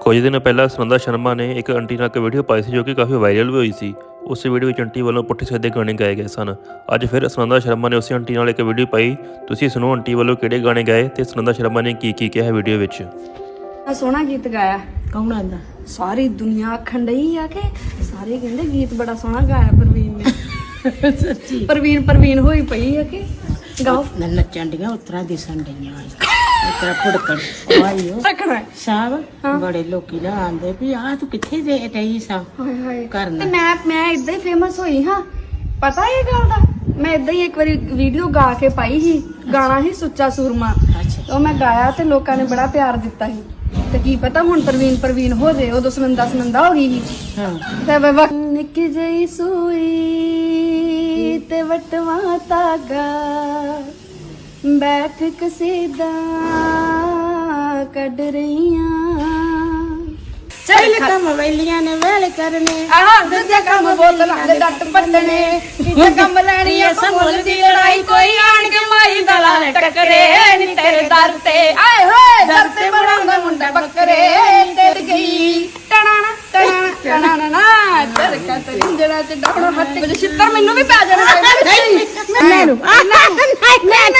ਕੁਝ ਦਿਨ ਪਹਿਲਾਂ ਸੁਨੰਦਾ ਸ਼ਰਮਾ ਨੇ ਇੱਕ ਆਂਟੀ ਨਾਲ ਇੱਕ ਵੀਡੀਓ ਪਾਈ ਸੀ ਜੋ ਕਿ ਕਾਫੀ ਵਾਇਰਲ ਵੀ ਹੋਈ ਸੀ। ਉਸ ਵੀਡੀਓ ਵਿੱਚ ਆਂਟੀ ਵੱਲੋਂ ਪੁੱਠੇ ਸਿੱਧੇ ਗਾਣੇ ਗਾਏ ਗਏ ਸਨ। ਅੱਜ ਫਿਰ ਸੁਨੰਦਾ ਸ਼ਰਮਾ ਨੇ ਉਸੇ ਆਂਟੀ ਨਾਲ ਇੱਕ ਵੀਡੀਓ ਪਾਈ। ਤੁਸੀਂ ਸੁਣੋ ਆਂਟੀ ਵੱਲੋਂ ਕਿਹੜੇ ਗਾਣੇ ਗਾਏ ਤੇ ਸੁਨੰਦਾ ਸ਼ਰਮਾ ਨੇ ਕੀ ਕੀ ਕਿਹਾ ਵੀਡੀਓ ਵਿੱਚ। ਸੋਹਣਾ ਗੀਤ ਗਾਇਆ। ਕੌਣ ਆਂਦਾ ਸਾਰੀ ਦੁਨੀਆ ਆਖਣ ਡਈ ਆ ਕਿ ਸਾਰੇ ਕਹਿੰਦੇ ਗੀਤ ਬੜਾ ਸੋਹਣਾ ਗਾਇਆ ਪ੍ਰਵੀਨ ਨੇ। ਸੱਚੀ? ਪ੍ਰਵੀਨ ਹੋਈ ਪਈ ਆ ਕਿ ਗਾਓ। ਨਾ ਨੱਚਣ ਡੀਆਂ ਉਤਰਾ ਦਿਸਣ ਡਈਆਂ ਉਤਰਾ ਫੁੜਕਣ ਰੱਖਣਾ ਹੈ। ਸਾਹਿਬ ਬੜੇ ਲੋਕੀ ਨਾ ਆਂਦੇ ਵੀ ਆ ਤੂੰ ਕਿੱਥੇ ਦੇ ਰਹੀ ਸਾਂ? ਹਾਏ ਹਾਏ। ਕਰਨਾ। ਤੇ ਮੈਂ ਮੈਂ ਇਦਾਂ ਹੀ ਫੇਮਸ ਹੋਈ ਹਾਂ। ਪਤਾ ਇਹ ਗੱਲ ਦਾ? ਮੈਂ ਇਦਾਂ ਹੀ ਇੱਕ ਵਾਰੀ ਵੀਡੀਓ ਗਾ ਕੇ ਪਾਈ ਸੀ। ਗਾਣਾ ਸੀ ਸੁੱਚਾ ਸੂਰਮਾ। ਅੱਛਾ। ਉਹ ਮੈਂ ਗਾਇਆ ਤੇ ਲੋਕਾਂ ਨੇ ਬੜਾ ਪਿਆਰ ਦਿੱਤਾ ਸੀ। ਤੇ ਕੀ ਪਤਾ ਹੁਣ ਪ੍ਰਵੀਨ ਪ੍ਰਵੀਨ ਹੋ ਜੇ ਉਦੋਂ ਸੁਨੰਦਾ ਸੁਨੰਦਾ ਹੋ ਗਈ ਸੀ। ਹਾਂ। ਤੇ ਬਾਬਾ ਨਿੱਕੀ ਜਿਹੀ ਸੂਈ ਤੇ ਵਟਵਾ ਤਾਗਾ ਬੈਠ ਕਸੀਦਾ ਕੱਢ ਰਹੀਆਂ। ਚੱਲ ਕੰਮ ਵੈਲੀਆਂ ਨੇ ਵੇਲ ਕਰਨੇ ਆਹ ਦੂਜਾ ਕੰਮ ਬੋਤਲਾਂ ਦੇ ਡੱਟ ਪੱਟਣੇ ਤੀਜਾ ਕੰਮ ਲੈਣੀ ਆ ਸਮੁੱਲ ਦੀ ਲੜਾਈ ਕੋਈ ਆਣ ਕੇ ਮਾਰੀ ਦਲਾ ਟੱਕਰੇ ਨੀ ਤੇਰੇ ਦਰ ਤੇ। ਆਏ ਹੋਏ ਦਰ ਤੇ ਬਣਾਉਂਦਾ ਮੁੰਡਾ ਬੱਕਰੇ ਤੇਰ ਗਈ ਟਣਾਣਾ ਟਣਾਣਾ ਟਣਾਣਾ ਨਾ ਦਰ ਕਾ ਤਰਿੰਜੜਾ ਚ ਡਾਉਣਾ ਹੱਥ ਵਿੱਚ ਛਿੱਤਰ ਮੈਨੂੰ ਵੀ ਪੈ ਜਾਣਾ ਨਹੀਂ ਮੈਨੂੰ ਨਹੀਂ